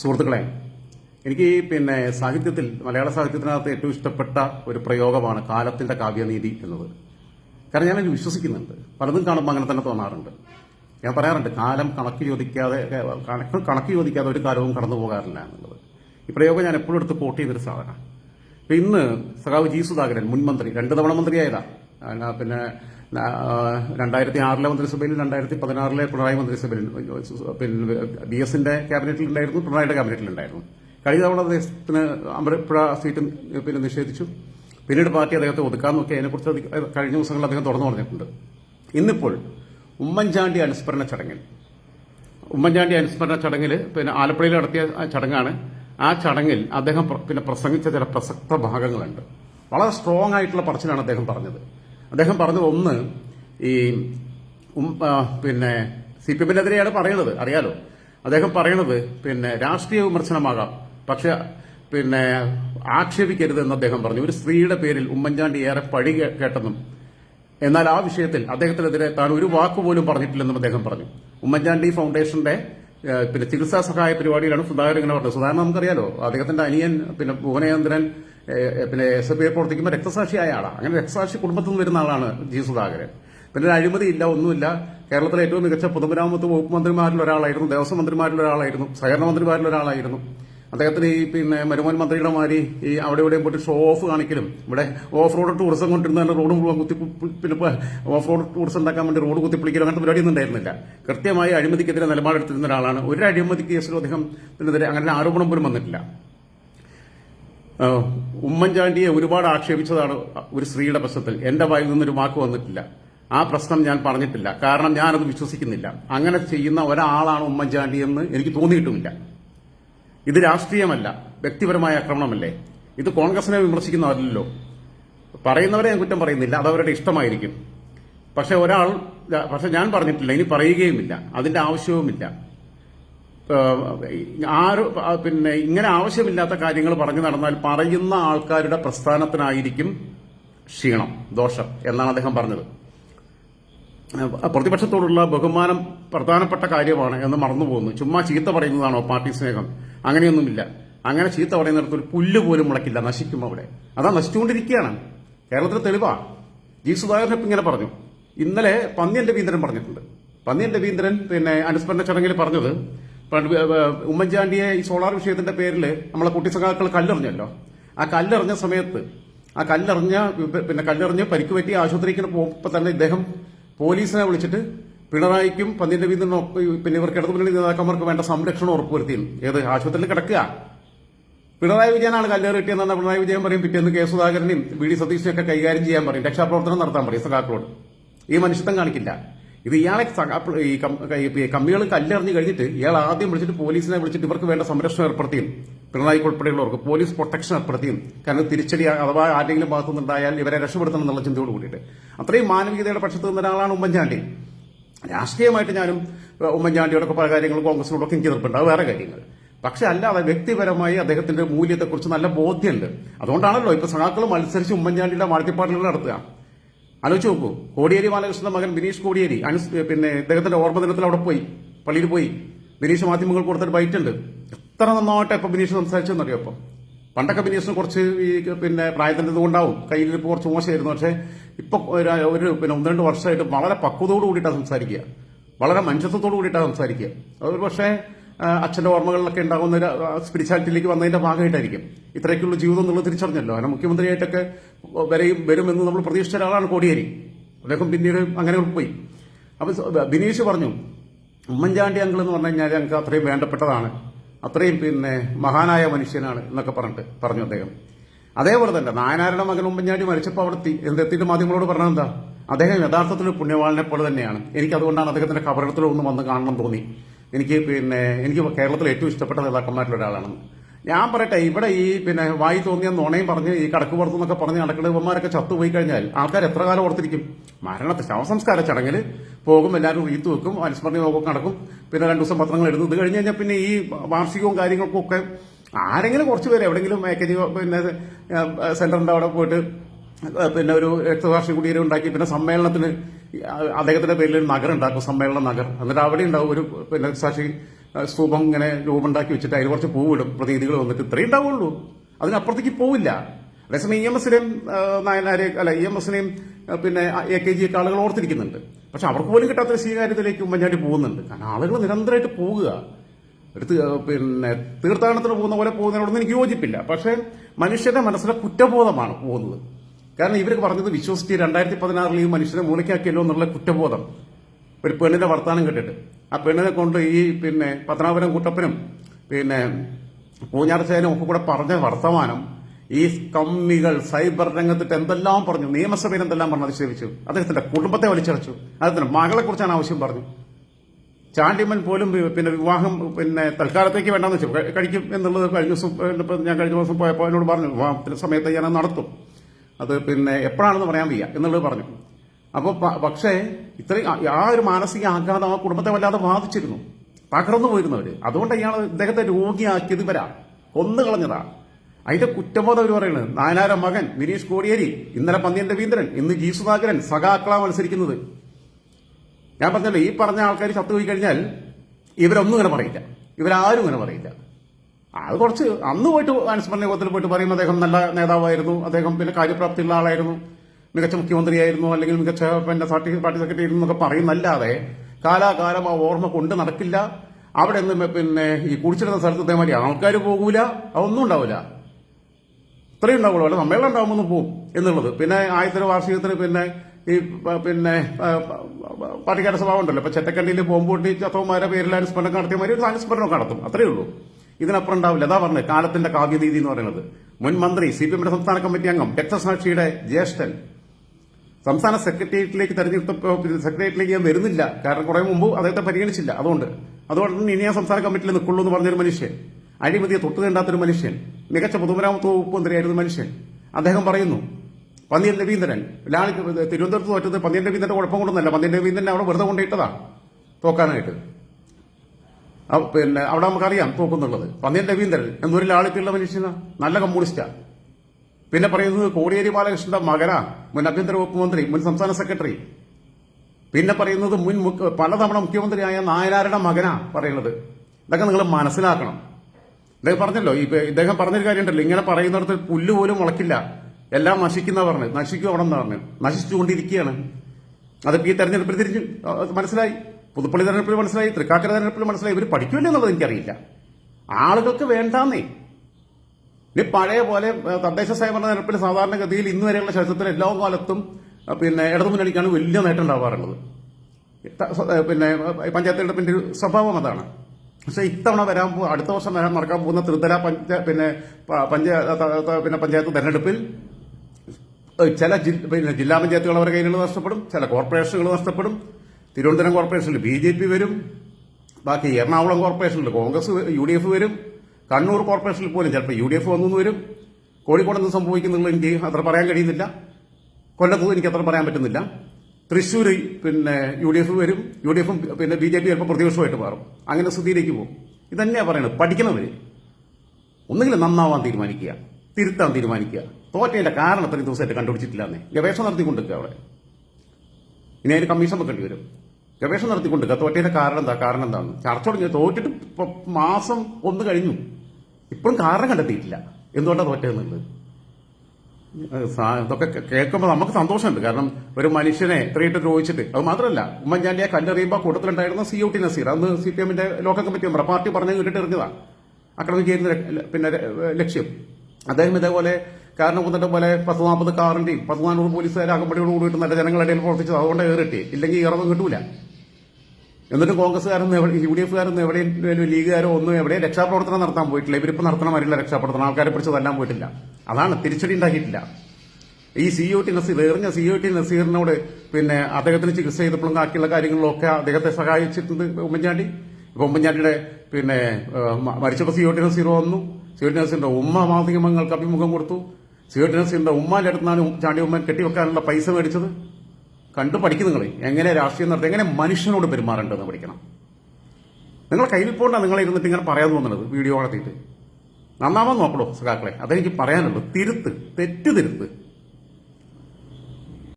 സുഹൃത്തുക്കളെ എനിക്ക് പിന്നെ സാഹിത്യത്തിൽ മലയാള സാഹിത്യത്തിനകത്ത് ഏറ്റവും ഇഷ്ടപ്പെട്ട ഒരു പ്രയോഗമാണ് കാലത്തിന്റെ കാവ്യനീതി എന്നത്. കാരണം ഞാനത് വിശ്വസിക്കുന്നുണ്ട്. പലതും കാണുമ്പോൾ അങ്ങനെ തന്നെ തോന്നാറുണ്ട്. ഞാൻ പറയാറുണ്ട് കാലം കണക്ക് ചോദിക്കാതെ കണക്ക് ചോദിക്കാതെ ഒരു കാലവും കടന്നു പോകാറില്ല എന്നുള്ളത്. ഈ പ്രയോഗം ഞാൻ എപ്പോഴും എടുത്ത് കോട്ട് ചെയ്തൊരു സാധനമാണ്. ഇന്ന് സഖാവ് ജി സുധാകരൻ മുൻമന്ത്രി രണ്ട് തവണ മന്ത്രിയായതാ. പിന്നെ രണ്ടായിരത്തി ആറിലെ മന്ത്രിസഭയിൽ രണ്ടായിരത്തി പതിനാറിലെ പിണറായി മന്ത്രിസഭയിൽ പിന്നെ ബി എസിന്റെ ക്യാബിനറ്റിലുണ്ടായിരുന്നു പിണറായിയുടെ ക്യാബിനറ്റിലുണ്ടായിരുന്നു. കഴിഞ്ഞ തവണ അദ്ദേഹത്തിന് അമ്പലപ്പുഴ സീറ്റ് പിന്നെ നിഷേധിച്ചു. പിന്നീട് പാർട്ടി അദ്ദേഹത്തെ ഒതുക്കാൻ നോക്കി അതിനെക്കുറിച്ച് കഴിഞ്ഞ ദിവസങ്ങളിൽ അദ്ദേഹം തുറന്നു പറഞ്ഞിട്ടുണ്ട്. ഇന്നിപ്പോൾ ഉമ്മൻചാണ്ടി അനുസ്മരണ ചടങ്ങിൽ ഉമ്മൻചാണ്ടി അനുസ്മരണ ചടങ്ങിൽ പിന്നെ ആലപ്പുഴയിൽ നടത്തിയ ചടങ്ങാണ്. ആ ചടങ്ങിൽ അദ്ദേഹം പിന്നെ പ്രസംഗിച്ച ചില പ്രസക്ത ഭാഗങ്ങളുണ്ട്. വളരെ സ്ട്രോങ് ആയിട്ടുള്ള പറച്ചിലാണ് അദ്ദേഹം പറഞ്ഞത്. അദ്ദേഹം പറഞ്ഞത് ഒന്ന് ഈ പിന്നെ സി പി എമ്മിനെതിരെയാണ് പറയണത് അറിയാലോ? അദ്ദേഹം പറയണത് പിന്നെ രാഷ്ട്രീയ വിമർശനമാകാം. പക്ഷെ പിന്നെ ആക്ഷേപിക്കരുത് എന്ന് അദ്ദേഹം പറഞ്ഞു. ഒരു സ്ത്രീയുടെ പേരിൽ ഉമ്മൻചാണ്ടി ഏറെ പഴി കേട്ടെന്നും. എന്നാൽ ആ വിഷയത്തിൽ അദ്ദേഹത്തിനെതിരെ താൻ ഒരു വാക്ക് പോലും പറഞ്ഞിട്ടില്ലെന്നും അദ്ദേഹം പറഞ്ഞു. ഉമ്മൻചാണ്ടി ഫൗണ്ടേഷന്റെ പിന്നെ ചികിത്സാ സഹായ പരിപാടിയിലാണ് സുധാകരൻ ഇങ്ങനെ പറഞ്ഞത്. സുധാകരൻ നമുക്കറിയാലോ അദ്ദേഹത്തിന്റെ അനിയൻ പിന്നെ ഭുവനേന്ദ്രൻ പിന്നെ എസ് എഫ് ഐ പ്രവർത്തിക്കുമ്പോൾ രക്തസാക്ഷിയായ ആളാണ് അങ്ങനെ രക്തസാക്ഷി കുടുംബത്തിൽ നിന്ന് വരുന്ന ആളാണ് ജി സുധാകരൻ. പിന്നെ അഴിമതിയില്ല ഒന്നുമില്ല. കേരളത്തിലെ ഏറ്റവും മികച്ച പൊതുമരാമത്ത് വകുപ്പ് മന്ത്രിമാരിൽ ഒരാളായിരുന്നു ദേവസ്വം മന്ത്രിമാരിൽ ഒരാളായിരുന്നു സഹകരണ മന്ത്രിമാരിൽ ഒരാളായിരുന്നു. അദ്ദേഹത്തിന് ഈ പിന്നെ മരുമോൻ മന്ത്രിയുടെ മാതിരി ഈ അവിടെ ഇവിടെയും പോയിട്ട് ഷോ ഓഫ് കാണിക്കലും. ഇവിടെ ഓഫ് റോഡ് ടൂറിസം കൊണ്ടിരുന്ന റോഡ് മുഴുവൻ കുത്തി പിന്നെ ഓഫ് റോഡ് ടൂറിസം ഉണ്ടാക്കാൻ വേണ്ടി റോഡ് കുത്തിപ്പിടിക്കലും അങ്ങനത്തെ പരിപാടിയൊന്നും ഉണ്ടായിരുന്നില്ല. കൃത്യമായി അഴിമതിക്കെതിരെ നിലപാടെടുത്തിരുന്ന ഒരാളാണ്. ഒരു അഴിമതി കേസിലും അദ്ദേഹം അങ്ങനെ ആരോപണം പോലും വന്നിട്ടില്ല. ഉമ്മൻചാണ്ടിയെ ഒരുപാട് ആക്ഷേപിച്ചതാണ് ഒരു സ്ത്രീയുടെ പ്രശ്നത്തിൽ. എന്റെ വായിൽ നിന്നൊരു വാക്ക് വന്നിട്ടില്ല. ആ പ്രശ്നം ഞാൻ പറഞ്ഞിട്ടില്ല. കാരണം ഞാനത് വിശ്വസിക്കുന്നില്ല. അങ്ങനെ ചെയ്യുന്ന ഒരാളാണ് ഉമ്മൻചാണ്ടി എന്ന് എനിക്ക് തോന്നിയിട്ടുമില്ല. ഇത് രാഷ്ട്രീയമല്ല. വ്യക്തിപരമായ ആക്രമണമല്ലേ? ഇത് കോൺഗ്രസിനെ വിമർശിക്കുന്നവരല്ലോ പറയുന്നവരെ ഞാൻ കുറ്റം പറയുന്നില്ല. അത് അവരുടെ ഇഷ്ടമായിരിക്കും. പക്ഷെ ഒരാൾ പക്ഷെ ഞാൻ പറഞ്ഞിട്ടില്ല. ഇനി പറയുകയുമില്ല. അതിന്റെ ആവശ്യവുമില്ല. ആര് പിന്നെ ഇങ്ങനെ ആവശ്യമില്ലാത്ത കാര്യങ്ങൾ പറഞ്ഞു നടന്നാൽ പറയുന്ന ആൾക്കാരുടെ പ്രസ്ഥാനത്തിനായിരിക്കും ക്ഷീണം ദോഷം എന്നാണ് അദ്ദേഹം പറഞ്ഞത്. പ്രതിപക്ഷത്തോടുള്ള ബഹുമാനം പ്രധാനപ്പെട്ട കാര്യമാണ് എന്ന് മറന്നുപോകുന്നു ചുമ്മാ ചീത്ത പറയുന്നതാണോ പാർട്ടി സ്നേഹം? അങ്ങനെയൊന്നുമില്ല. അങ്ങനെ ചീത്ത പറയുന്നിടത്ത് ഒരു പുല്ല് പോലും മുളക്കില്ല നശിക്കും അവിടെ. അതാ നശിച്ചുകൊണ്ടിരിക്കുകയാണ്. കേരളത്തിൽ തെളിവാ. ജി സുധാകരൻ ഇങ്ങനെ പറഞ്ഞു. ഇന്നലെ പന്നിയൻ രവീന്ദ്രൻ പറഞ്ഞിട്ടുണ്ട്. പന്നിയൻ രവീന്ദ്രൻ പിന്നെ അനുസ്മരണ ചടങ്ങിൽ പറഞ്ഞത് ഉമ്മൻചാണ്ടിയെ ഈ സോളാർ വിഷയത്തിന്റെ പേരിൽ നമ്മളെ കുട്ടി സഖാക്കൾ കല്ലെറിഞ്ഞല്ലോ. ആ കല്ലെറിഞ്ഞ സമയത്ത് ആ കല്ലെറിഞ്ഞ പിന്നെ കല്ലെറിഞ്ഞ് പരിക്ക് പറ്റി ആശുപത്രിക്ക് പോകുമ്പോൾ തന്നെ ഇദ്ദേഹം പോലീസിനെ വിളിച്ചിട്ട് പിണറായിക്കും പന്തിന്റെ രവീന്ദ്രനും പിന്നെ ഇവർക്ക് ഇടതുമുന്നണി നേതാക്കന്മാർക്ക് വേണ്ട സംരക്ഷണം ഉറപ്പുവരുത്തി ഏത് ആശുപത്രിയിൽ കിടക്കുക. പിണറായി വിജയനാണ് കല്ലേറ് കിട്ടിയെന്നാണ് പിണറായി വിജയൻ പറയും പിറ്റേന്ന് കെ സുധാകരനെയും വി ഡി സതീഷിനെയൊക്കെ കൈകാര്യം ചെയ്യാൻ പറയും രക്ഷാപ്രവർത്തനം നടത്താൻ പറയും സഖാക്കളോട്. ഈ മനുഷ്യത്വം കാണിക്കില്ല. ഇത് ഇയാളെ ഈ കമ്മികൾ കല്ലെറിഞ്ഞ് കഴിഞ്ഞിട്ട് ഇയാൾ ആദ്യം വിളിച്ചിട്ട് പോലീസിനെ വിളിച്ചിട്ട് ഇവർക്ക് വേണ്ട സംരക്ഷണം ഏർപ്പെടുത്തിയും. പിണറായിക്ക് ഉൾപ്പെടെയുള്ളവർക്ക് പോലീസ് പ്രൊട്ടക്ഷൻ ഏർപ്പെടുത്തിയും. കാരണം തിരിച്ചടി അഥവാ ആരെങ്കിലും ഭാഗത്തുനിന്നുണ്ടായാൽ ഇവരെ രക്ഷപ്പെടുത്തണം എന്നുള്ള ചിന്തയോട് കൂടിയിട്ട്. അത്രയും മാനവികതയുടെ പക്ഷത്ത് നിന്ന ഒരാളാണ് ഉമ്മൻചാണ്ടി. രാഷ്ട്രീയമായിട്ട് ഞാനും ഉമ്മൻചാണ്ടിയോടൊക്കെ പല കാര്യങ്ങളും കോൺഗ്രസിനോടൊക്കെ എനിക്ക് എതിർപ്പുണ്ട്. അത് വേറെ കാര്യങ്ങൾ. പക്ഷെ അല്ലാതെ വ്യക്തിപരമായി അദ്ദേഹത്തിന്റെ മൂല്യത്തെക്കുറിച്ച് നല്ല ബോധ്യമുണ്ട്. അതുകൊണ്ടാണല്ലോ ഇപ്പൊ സഖാക്കൾ മത്സരിച്ച് ഉമ്മൻചാണ്ടിയുടെ വാഴ്ത്തിപ്പാട്ടുകൾ നടത്തുക. ആലോചിച്ച് നോക്കൂ. കോടിയേരി ബാലകൃഷ്ണന്റെ മകൻ ബിനീഷ് കോടിയേരി അനുസ് പിന്നെ ഇദ്ദേഹത്തിന്റെ ഓർമ്മദിനത്തിൽ അവിടെ പോയി പള്ളിയിൽ പോയി. ബിനീഷ് മാധ്യമങ്ങൾ കൊടുത്തൊരു ബൈറ്റ് ഉണ്ട് എത്ര നന്നായിട്ട് ഇപ്പൊ ബിനീഷ് സംസാരിച്ചെന്നറിയോ ഇപ്പൊ പണ്ടൊക്കെ ബിനീഷിന് കുറച്ച് ഈ പിന്നെ പ്രായത്തിന്റെ ഇതുകൊണ്ടാവും. കയ്യിലിരിപ്പ് കുറച്ച് മോശമായിരുന്നു. പക്ഷേ ഇപ്പൊ ഒരു പിന്നെ ഒന്ന് രണ്ട് വർഷമായിട്ട് വളരെ പക്വതയോട് കൂടിയിട്ടാണ് സംസാരിക്കുക. വളരെ മനുഷ്യത്വത്തോട് കൂടിയിട്ടാണ് സംസാരിക്കുക. അതൊരു പക്ഷേ അച്ഛന്റെ ഓർമ്മകളിലൊക്കെ ഉണ്ടാകുന്ന ഒരു സ്പിരിച്വാലിറ്റിയിലേക്ക് വന്നതിന്റെ ഭാഗമായിട്ടായിരിക്കും. ഇത്രയ്ക്കുള്ള ജീവിതം എന്നുള്ളത് തിരിച്ചറിഞ്ഞല്ലോ. കാരണം മുഖ്യമന്ത്രിയായിട്ടൊക്കെ വരെയും വരുമെന്ന് നമ്മൾ പ്രതീക്ഷിച്ച ഒരാളാണ് കോടിയേരി. അദ്ദേഹം പിന്നീട് അങ്ങനെ പോയി. അപ്പൊ ബിനീഷ് പറഞ്ഞു ഉമ്മൻചാണ്ടി അങ്കിൾ എന്ന് പറഞ്ഞു കഴിഞ്ഞാൽ ഞങ്ങൾക്ക് അത്രയും വേണ്ടപ്പെട്ടതാണ്. അത്രയും പിന്നെ മഹാനായ മനുഷ്യനാണ് എന്നൊക്കെ പറഞ്ഞിട്ട് പറഞ്ഞു അദ്ദേഹം. അതേപോലെ തന്നെ നായനാരുടെ മകൻ ഉമ്മൻചാണ്ടി മരിച്ചപ്പോൾ അവിടെ എന്തെത്തിയിട്ട് മാധ്യമങ്ങളോട് പറഞ്ഞത് എന്താ? അദ്ദേഹം യഥാർത്ഥത്തിൽ പുണ്യവാളിനെ പോലെ തന്നെയാണ്. എനിക്ക് അതുകൊണ്ടാണ് അദ്ദേഹത്തിന്റെ കബറിടത്തിലൊന്നും വന്ന് കാണണം തോന്നി. എനിക്ക് പിന്നെ എനിക്ക് കേരളത്തിൽ ഏറ്റവും ഇഷ്ടപ്പെട്ട നേതാക്കന്മാരിൽ ഒരാളാണ്. ഞാൻ പറയട്ടെ ഇവിടെ ഈ പിന്നെ വായി തോന്നിയ നുണയും പറഞ്ഞ് ഈ കടക്ക് പുറത്തു നിന്നൊക്കെ പറഞ്ഞ് നടക്കുന്ന ഇവന്മാരൊക്കെ ചത്തുപോയി കഴിഞ്ഞാൽ ആൾക്കാർ എത്ര കാലം ഓർത്തിരിക്കും? മരണത്തെ ശവസംസ്കാര ചടങ്ങിൽ പോകും എല്ലാവരും റീത്ത് വെക്കും അനുസ്മരണ യോഗമൊക്കെ നടക്കും. പിന്നെ രണ്ടു ദിവസം പത്രങ്ങൾ എഴുതും ഇത് കഴിഞ്ഞ് കഴിഞ്ഞാൽ പിന്നെ ഈ വാർഷികവും കാര്യങ്ങൾക്കും ഒക്കെ ആരെങ്കിലും കുറച്ച് പേര് എവിടെയെങ്കിലും പാക്കേജ് പിന്നെ സെന്ററിന്റെ അവിടെ പോയിട്ട് പിന്നെ ഒരു രക്തസാക്ഷി കുടീരം ഉണ്ടാക്കി പിന്നെ സമ്മേളനത്തിന് അദ്ദേഹത്തിന്റെ പേരിൽ ഒരു നഗരം ഉണ്ടാക്കും സമ്മേളന നഗർ. എന്നിട്ട് അവിടെ ഉണ്ടാവും ഒരു പിന്നെ സാക്ഷി സ്തൂപം ഇങ്ങനെ രൂപമുണ്ടാക്കി വെച്ചിട്ട് അതിൽ കുറച്ച് പൂവിടും പ്രതീതികൾ വന്നിട്ട് ഇത്രയും ഉണ്ടാവുള്ളൂ. അതിനപ്പുറത്തേക്ക് പോവില്ല. അതേസമയം ഇ എം എസിനെയും നായനാരെ അല്ല ഇ എം എസിനെയും പിന്നെ എ കെ ജി ഒക്കെ ആളുകൾ ഓർത്തിരിക്കുന്നുണ്ട്. പക്ഷെ അവർക്ക് പോലും കിട്ടാത്ത സ്വീകാര്യത്തിലേക്ക് ഉമ്മൻചാണ്ടി പോകുന്നുണ്ട്. കാരണം ആളുകൾ നിരന്തരമായിട്ട് പോവുക ഒരു പിന്നെ തീർത്ഥാടനത്തിന് പോകുന്ന പോലെ പോകുന്നതിനോടൊന്നും എനിക്ക് യോജിപ്പില്ല. പക്ഷെ മനുഷ്യന്റെ മനസ്സിലെ കുറ്റബോധമാണ് പോകുന്നത്. കാരണം ഇവർക്ക് പറഞ്ഞത് വിശ്വസിച്ച് രണ്ടായിരത്തി പതിനാറിൽ ഈ മനുഷ്യനെ മൂലയ്ക്കാക്കിയല്ലോ എന്നുള്ള കുറ്റബോധം. ഒരു പെണ്ണിന്റെ വർത്താനം കേട്ടിട്ട്. ആ പെണ്ണിനെ കൊണ്ട് ഈ പിന്നെ പത്തനാപുരം കുട്ടപ്പനും പിന്നെ പൂഞ്ഞാർച്ചേനും ഒക്കെ കൂടെ പറഞ്ഞ വർത്തമാനം ഈ കമ്മികൾ സൈബർ രംഗത്തിട്ട് എന്തെല്ലാം പറഞ്ഞു? നിയമസഭയിൽ എന്തെല്ലാം പറഞ്ഞു? അധിക്ഷേപിച്ചു അദ്ദേഹത്തിന്റെ കുടുംബത്തെ വലിച്ചടച്ചു. അദ്ദേഹത്തിന്റെ മകളെ കുറിച്ചാണ് ആവശ്യം പറഞ്ഞു. ചാണ്ടിമൻ പോലും പിന്നെ വിവാഹം പിന്നെ തൽക്കാലത്തേക്ക് വേണ്ടെന്ന് വെച്ചു. കഴിക്കും എന്നുള്ളത് കഴിഞ്ഞ ദിവസം ഞാൻ കഴിഞ്ഞ ദിവസം പോയപ്പോൾ എന്നോട് പറഞ്ഞു വിവാഹത്തിന്റെ സമയത്ത് ഞാൻ നടത്തും. അത് പിന്നെ എപ്പോഴാണെന്ന് പറയാൻ വയ്യ എന്നുള്ളത് പറഞ്ഞു. അപ്പോൾ പക്ഷേ ഇത്രയും ആ- ഒരു മാനസിക ആഘാതം ആ കുടുംബത്തെ വല്ലാതെ ബാധിച്ചിരുന്നു. തകർന്നു പോയിരുന്നവര്. അതുകൊണ്ട് ഇയാൾ ഇദ്ദേഹത്തെ രോഗിയാക്കിയത് വരാ കൊന്നു കളഞ്ഞതാ. അതിന്റെ കുറ്റബോധം അവർ പറയുന്നത് നായനാര മകൻ വിനീഷ് കോടിയേരി ഇന്നലെ പന്നിയൻ രവീന്ദ്രൻ ഇന്ന് ജി സുധാകരൻ മത്സരിക്കുന്നത്. ഞാൻ പറഞ്ഞല്ലോ ഈ പറഞ്ഞ ആൾക്കാർ ചത്തുപോയി കഴിഞ്ഞാൽ ഇവരൊന്നും ഇങ്ങനെ പറയില്ല. ഇവരാരും ഇങ്ങനെ പറയില്ല. അത് കുറച്ച് അന്ന് പോയിട്ട് അനുസ്മരണ യോഗത്തിൽ പോയിട്ട് പറയും അദ്ദേഹം നല്ല നേതാവായിരുന്നു. അദ്ദേഹം പിന്നെ കാര്യപ്രാപ്തിയുള്ള ആളായിരുന്നു. മികച്ച മുഖ്യമന്ത്രിയായിരുന്നു അല്ലെങ്കിൽ മികച്ച പിന്നെ പാർട്ടി പാർട്ടി സെക്രട്ടറി ആയിരുന്നു എന്നൊക്കെ പറയുന്നല്ലാതെ കാലാകാലം ആ ഓർമ്മ കൊണ്ട് നടക്കില്ല. അവിടെ നിന്ന് പിന്നെ ഈ കുടിച്ചിരുന്ന സ്ഥലത്ത് ഇതേമാതിരി ആൾക്കാർ പോകൂല അതൊന്നും ഉണ്ടാവില്ല ഇത്രയും ഉണ്ടാവുള്ളൂ. അല്ല സമ്മേളനം ഉണ്ടാവുമ്പോൾ പോകും എന്നുള്ളത്. പിന്നെ ആദ്യത്തെ വാർഷികത്തിന് പിന്നെ ഈ പിന്നെ പാർട്ടിക്കാരുടെ സ്വഭാവം ഉണ്ടല്ലോ. ഇപ്പൊ ചെറ്റക്കണ്ടിയിൽ ബോംബൂട്ടി ചത്തവന്മാരെ പേരിൽ അനുസ്മരണം നടത്തിയ മാതിരി ഒരു അനുസ്മരണം നടത്തും. അത്രയേ ഉള്ളൂ. ഇതിനപ്പുറം ഉണ്ടാവില്ല. അതാ പറഞ്ഞത് കാലത്തിന്റെ കാവ്യനീതി എന്ന് പറയുന്നത്. മുൻ മന്ത്രി സി പി എമ്മിന്റെ സംസ്ഥാന കമ്മിറ്റി അംഗം രക്തസാക്ഷിയുടെ ജ്യേഷ്ഠൻ. സംസ്ഥാന സെക്രട്ടേറിയറ്റിലേക്ക് തെരഞ്ഞെടുത്തപ്പോൾ സെക്രട്ടേറിയറ്റിലേക്ക് ഞാൻ വരുന്നില്ല. കാരണം കുറെ മുമ്പ് അദ്ദേഹത്തെ പരിഗണിച്ചില്ല. അതുകൊണ്ട്. അതുകൊണ്ട് തന്നെ ഇനി ഞാൻ സംസ്ഥാന കമ്മിറ്റിയിൽ നിൽക്കുള്ളൂ എന്ന് പറഞ്ഞൊരു മനുഷ്യൻ. അഴിമതിയെ തൊട്ടു തീണ്ടാത്തൊരു മനുഷ്യൻ. മികച്ച പൊതുമരാമത്ത് വകുപ്പ് മന്ത്രിയായിരുന്ന മനുഷ്യൻ. അദ്ദേഹം പറയുന്നു പന്നിയൻ രവീന്ദ്രൻ ലാളി തിരുവനന്തപുരത്ത് തോറ്റത് പന്നിയൻ രവീന്ദ്രന്റെ കുഴപ്പം കൊണ്ടൊന്നല്ല. പന്നിയൻ രവീന്ദ്രൻ അവിടെ വെറുതെ കൊണ്ടിട്ടതാ തോക്കാനായിട്ട്. പിന്നെ അവിടെ നമുക്കറിയാം തോക്കുന്നുള്ളത്. പന്നിയൻ രവീന്ദ്രൻ എന്നൊരു ലാളിത്തുള്ള മനുഷ്യനാ. നല്ല കമ്മ്യൂണിസ്റ്റാ. പിന്നെ പറയുന്നത് കോടിയേരി ബാലകൃഷ്ണന്റെ മകനാ മുൻ ആഭ്യന്തര വകുപ്പ് മന്ത്രി മുൻ സംസ്ഥാന സെക്രട്ടറി. പിന്നെ പറയുന്നത് മുൻ പലതവണ മുഖ്യമന്ത്രിയായ നായനാരുടെ മകനാ പറയുന്നത്. ഇതൊക്കെ നിങ്ങൾ മനസ്സിലാക്കണം. ഇദ്ദേഹം പറഞ്ഞല്ലോ ഈ ഇദ്ദേഹം പറഞ്ഞൊരു കാര്യമുണ്ടല്ലോ ഇങ്ങനെ പറയുന്നിടത്ത് പുല്ല് പോലും മുളക്കില്ല. എല്ലാം നശിക്കുന്ന പറഞ്ഞ് നശിക്കും അവിടെ നിന്ന് പറഞ്ഞു നശിച്ചുകൊണ്ടിരിക്കുകയാണ്. അത് ഈ തെരഞ്ഞെടുപ്പിൽ തിരിച്ച് മനസ്സിലായി. പുതുപ്പള്ളി തെരഞ്ഞെടുപ്പിൽ മനസ്സിലായി തൃക്കാക്കര തെരഞ്ഞെടുപ്പിൽ മനസ്സിലായി. ഇവർ പഠിക്കില്ല എന്നുള്ളത് എനിക്കറിയില്ല. ആളുകൾക്ക് വേണ്ടാന്നേ. ഇനി പഴയ പോലെ തദ്ദേശ സ്വയംഭരണ തെരഞ്ഞെടുപ്പിൽ സാധാരണഗതിയിൽ ഇന്ന് വരെയുള്ള ചരിത്രത്തിൽ എല്ലാ കാലത്തും പിന്നെ ഇടതുമുന്നണിക്കാണ് വലിയ നേട്ടം ഉണ്ടാവാറുള്ളത്. പിന്നെ പഞ്ചായത്ത് തെരഞ്ഞെടുപ്പിന്റെ ഒരു സ്വഭാവം അതാണ്. പക്ഷെ ഇത്തവണ വരാൻ അടുത്ത വർഷം വരാൻ നടക്കാൻ പോകുന്ന ത്രിതല പഞ്ച പിന്നെ പഞ്ചായത്ത് പിന്നെ പഞ്ചായത്ത് തെരഞ്ഞെടുപ്പിൽ ചില പിന്നെ ജില്ലാ പഞ്ചായത്തുകൾ അവരുടെ കയ്യിലുള്ള നഷ്ടപ്പെടും ചില കോർപ്പറേഷനുകൾ നഷ്ടപ്പെടും തിരുവനന്തപുരം കോർപ്പറേഷനിൽ ബി ജെ പി വരും ബാക്കി എറണാകുളം കോർപ്പറേഷനിൽ കോൺഗ്രസ് യു ഡി എഫ് വരും കണ്ണൂർ കോർപ്പറേഷനിൽ പോലും ചിലപ്പോൾ യു ഡി എഫ് വന്നു വരും. കോഴിക്കോട് എന്ത് സംഭവിക്കുന്നുള്ള എനിക്ക് അത്ര പറയാൻ കഴിയുന്നില്ല. കൊല്ലത്ത് എനിക്ക് അത്ര പറയാൻ പറ്റുന്നില്ല. തൃശ്ശൂർ പിന്നെ യു ഡി എഫ് വരും യു ഡി എഫും പിന്നെ ബി ജെ പി ചിലപ്പോൾ പ്രതിപക്ഷമായിട്ട് മാറും. അങ്ങനെ സ്ഥിതിയിലേക്ക് പോകും. ഇതന്നെയാണ് പറയുന്നത് പഠിക്കണവർ ഒന്നുകിൽ നന്നാവാൻ തീരുമാനിക്കുക തിരുത്താൻ തീരുമാനിക്കുക. തോറ്റതിന്റെ കാരണം അത്രയും ദിവസമായിട്ട് കണ്ടുപിടിച്ചിട്ടില്ലെന്നേ. ഗവേഷണം നടത്തിക്കൊണ്ടിരിക്കുക അവിടെ. ഇനി അതിന് കമ്മീഷൻ വെക്കേണ്ടി വരും. ഗവേഷണം നടത്തിക്കൊണ്ട് തോറ്റതിന്റെ കാരണം എന്താ? കാരണം എന്താണ്? ചർച്ച തുടങ്ങി. തോറ്റിട്ട് മാസം ഒന്ന് കഴിഞ്ഞു. ഇപ്പോഴും കാരണം കണ്ടെത്തിയിട്ടില്ല. എന്തുകൊണ്ടാണ് തോറ്റതെന്നുള്ളത്? ഇതൊക്കെ കേൾക്കുമ്പോൾ നമുക്ക് സന്തോഷമുണ്ട്. കാരണം ഒരു മനുഷ്യനെ ഇത്രയിട്ട് ദ്രോഹിച്ചിട്ട് അത് മാത്രമല്ല ഉമ്മൻചാണ്ടിയെ കല്ലെറിയുമ്പോൾ കൂട്ടത്തിലുണ്ടായിരുന്ന സി യു ടി നസീർ. അന്ന് സി പി എമ്മിന്റെ ലോക്കൽ കമ്മിറ്റി മെമ്പർ പാർട്ടി പറഞ്ഞു കേട്ടിട്ട് എറിഞ്ഞതാണ് അക്രമം ചെയ്യുന്ന പിന്നെ ലക്ഷ്യം. അദ്ദേഹം ഇതേപോലെ കാരണം കുന്നിന്റെ പോലെ പത്ത് നാൽപ്പത് കാറിന്റെയും പത്ത് നാനൂറ് പോലീസുകാരെ അകമ്പടിയോട് കൂടിയിട്ട് നല്ല ജനങ്ങളുടെ ഇടയിൽ പ്രവർത്തിച്ചത്. അതുകൊണ്ട് ഏറിട്ടി ഇല്ലെങ്കിൽ ഇറങ്ങും കിട്ടൂല. എന്നിട്ട് കോൺഗ്രസ്സുകാരൊന്നും എവിടെ യു ഡി എഫുകാരൊന്നും എവിടെയും ലീഗുകാരോ ഒന്നും എവിടെയും രക്ഷാപ്രവർത്തനം നടത്താൻ പോയിട്ടില്ല. ഇവരിപ്പോൾ നടത്തണം മാതിരിയുള്ള രക്ഷാപ്രവർത്തനം ആൾക്കാരെ പിടിച്ച് തല്ലാൻ പോയിട്ടില്ല. അതാണ് തിരിച്ചടി ഉണ്ടാക്കിയിട്ടില്ല. ഈ സി ഒ ടി നസീർ എറിഞ്ഞ സി ടി നസീറിനോട് പിന്നെ അദ്ദേഹത്തിന് ചികിത്സ ചെയ്തപ്പോഴും ബാക്കിയുള്ള കാര്യങ്ങളിലൊക്കെ അദ്ദേഹത്തെ സഹായിച്ചിട്ടുണ്ട് ഉമ്മൻചാണ്ടി. ഇപ്പൊ ഉമ്മൻചാണ്ടിയുടെ പിന്നെ മരിച്ചപ്പോൾ സി ഒ ടി നസീർ വന്നു. സി ഒ ടി നസീറിന്റെ ഉമ്മ മാധ്യമങ്ങൾക്ക് അഭിമുഖം കൊടുത്തു. സി ഒ ടി നസീറിന്റെ ഉമ്മാന്റെ അടുത്താണ് ചാണ്ടി ഉമ്മൻ കെട്ടിവെക്കാനുള്ള പൈസ മേടിച്ചത്. കണ്ടു പഠിക്കും നിങ്ങൾ എങ്ങനെ രാഷ്ട്രീയം നടത്തി എങ്ങനെ മനുഷ്യനോട് പെരുമാറേണ്ടതെന്ന് പഠിക്കണം. നിങ്ങൾ കയ്യിൽ പോകേണ്ട നിങ്ങൾ ഇരുന്നിട്ട് ഇങ്ങനെ പറയാൻ തോന്നുന്നത് വീഡിയോ നടത്തിയിട്ട് നന്നാവാൻ നോക്കണോ സഖാക്കളെ? അതെനിക്ക് പറയാനുള്ളൂ തിരുത്ത് തെറ്റ് തിരുത്ത്